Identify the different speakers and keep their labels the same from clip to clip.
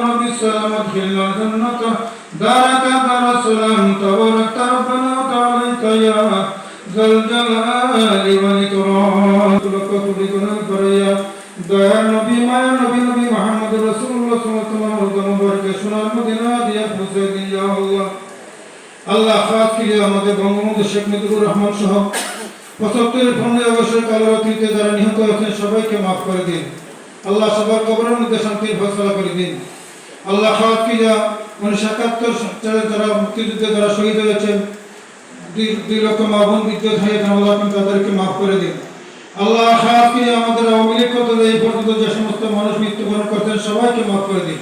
Speaker 1: بالسلام ادخلنا الجنة دارك دار السلام تبارك ربنا وتعاليك يا ذا الجلال والإكرام لك تلقنا الفريا দয়ার নবী মায়া নবী নবী মোহাম্মদ রাসূলুল্লাহ সাল্লাল্লাহু আলাইহি ওয়াসাল্লাম মুবারকে সোনার মদিনা দিয়া পৌঁছে দিন ইয়া আল্লাহ আল্লাহ খাস করে আমাদের বঙ্গবন্ধু শেখ মুজিবুর রহমান সহ পঁচাত্তরের পনেরোই আগস্টের কালরাত্রিতে যারা নিহত হয়েছেন সবাইকে মাফ করে দিন আল্লাহ সবার কবরের মধ্যে শান্তির ফসলা করে দিন আল্লাহ খাস কিয়া উনিশশো একাত্তর সালে যারা মুক্তিযুদ্ধে যারা শহীদ হয়েছেন দুই দুই লক্ষ মা বোন বিদ্যুৎ হয়ে আল্লাহ আপনি তাদেরকে মাফ করে দিন আল্লাহ খাস কিয়া আমাদের আওয়ামী লীগ কত এই পর্যন্ত যে সমস্ত মানুষ মৃত্যুবরণ করতেন সবাইকে মাফ করে দিন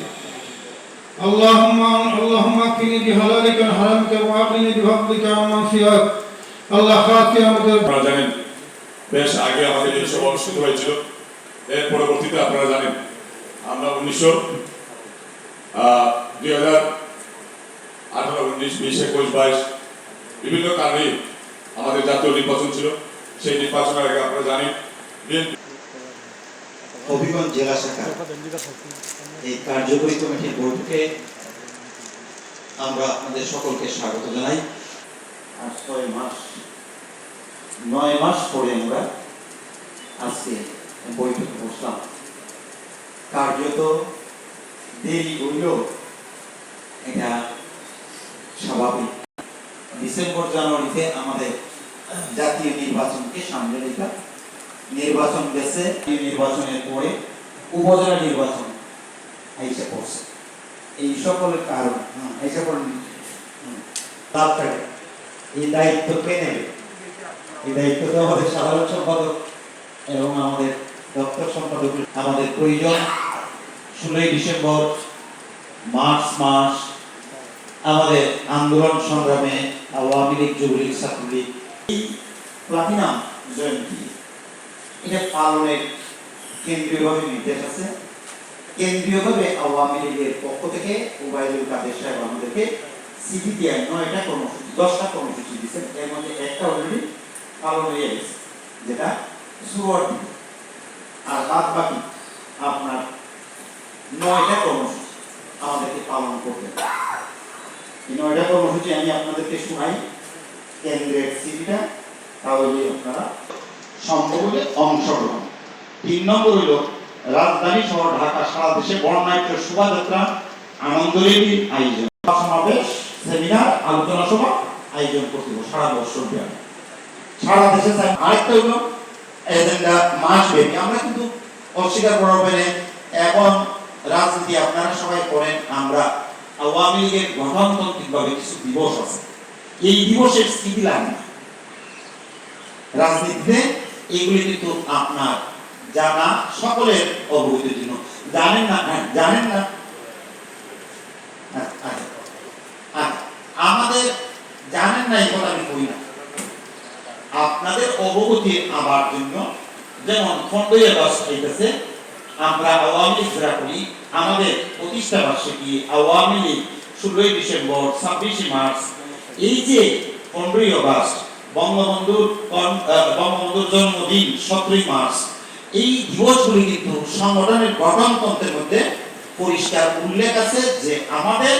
Speaker 1: اللهم اللهم اكفني بحلالك عن حرامك واغنني بفضلك عن معصيتك আল্লাহ খাসকে আমাদের
Speaker 2: আপনারা জানেন বেশ আগে আমাদের এই সভা অনুষ্ঠিত হয়েছিল এর পরবর্তীতে আপনারা জানেন আমরা উনিশশো দুই হাজার আঠারো, উনিশ, বিশ, একুশ, বাইশ, বিভিন্ন কারণে আমাদের জাতীয় নির্বাচন ছিল। সেই নির্বাচনের আগে আপনারা জানেন
Speaker 3: হবিগঞ্জ জেলা শাখা, এই কার্যকরী কমিটির বৈঠকে আমরা আপনাদের সকলকে স্বাগত জানাই। আর ছয় মাস, নয় মাস পরে আমরা আজকে বৈঠকে বসলাম। কার্যত দেরি হইলেও এটা স্বাভাবিক। ডিসেম্বর জানুয়ারিতে আমাদের জাতীয় নির্বাচনকে সামনে রেখে নির্বাচন গেছে। নির্বাচনের পরে উপজেলা নির্বাচন আইসে পড়ছে। এই সকলের কারণ হুম, আইসে পড়েন লাভ থাকে এই দায়িত্ব কে নেবে? এই দায়িত্ব আমাদের সাধারণ সম্পাদক এবং আমাদের দপ্তর সম্পাদক আমাদের প্রয়োজন। ষোলোই ডিসেম্বর, মার্চ মাস, আমাদের আন্দোলন সংগ্রামে আওয়ামী লীগ যুবলীগ ছাত্রলীগ প্লাটিনাম জয়ন্তী। এটা পালনের কেন্দ্রীয়ভাবে নির্দেশ আছে। কেন্দ্রীয়ভাবে আওয়ামী লীগের পক্ষ থেকে উবাইদুল কাদের সাহেব আমাদেরকে চিঠি দিয়ে নয়টা কর্মসূচি, দশটা কর্মসূচি দিচ্ছেন এর মধ্যে একটা অলরেডি পালন হয়ে গেছে, যেটা সুয়ার আর বাদ বাকি আপনার নয়টা কর্মসূচি আমাদেরকে পালন হবে। এই নয়টা কর্মসূচি আমি আপনাদেরকে শোনাই। কেন্দ্রের চিঠিটা তাহলে আপনারা সম্ভব হলে অংশগ্রহণ। তিন নম্বর হইল রাজধানী শহর ঢাকা, সারা দেশে বর্ণাঢ্য শোভাযাত্রা, আনন্দ রেলির আয়োজন। সমাবেশ সেমিনার, আলোচনা সভা আয়োজন করতে হবে সারা বছর ব্যাপী। সারা দেশে আরেকটা হইল এজেন্ডা মাস ব্যাপী। আমরা কিন্তু অস্বীকার করা হবে না এখন রাজনীতি আপনারা সবাই করেন আমরা আওয়ামী লীগের গঠনতান্ত্রিকভাবে কিছু দিবস আছে। এই দিবসের স্মৃতি লাগে রাজনীতিতে এগুলি কিন্তু আপনার জানা সকলের অবগতির জন্য। জানেন না হ্যাঁ, জানেন না। আচ্ছা, আচ্ছা, আচ্ছা, আমাদের জানেন না এই কথা আমি কই না। আপনাদের অবগতির আবার জন্য যেমন খন্ডই বাস আমরা আওয়ামী যারা করি, আমাদের প্রতিষ্ঠা বার্ষিকী আওয়ামী লীগ ষোলোই ডিসেম্বর, ছাব্বিশে মার্চ, এই যে পনেরোই আগস্ট বঙ্গবন্ধুর বঙ্গবন্ধুর জন্মদিন সতেরোই মার্চ, এই দিবসগুলি কিন্তু সংগঠনের গঠনতন্ত্রের মধ্যে পরিষ্কার উল্লেখ আছে যে আমাদের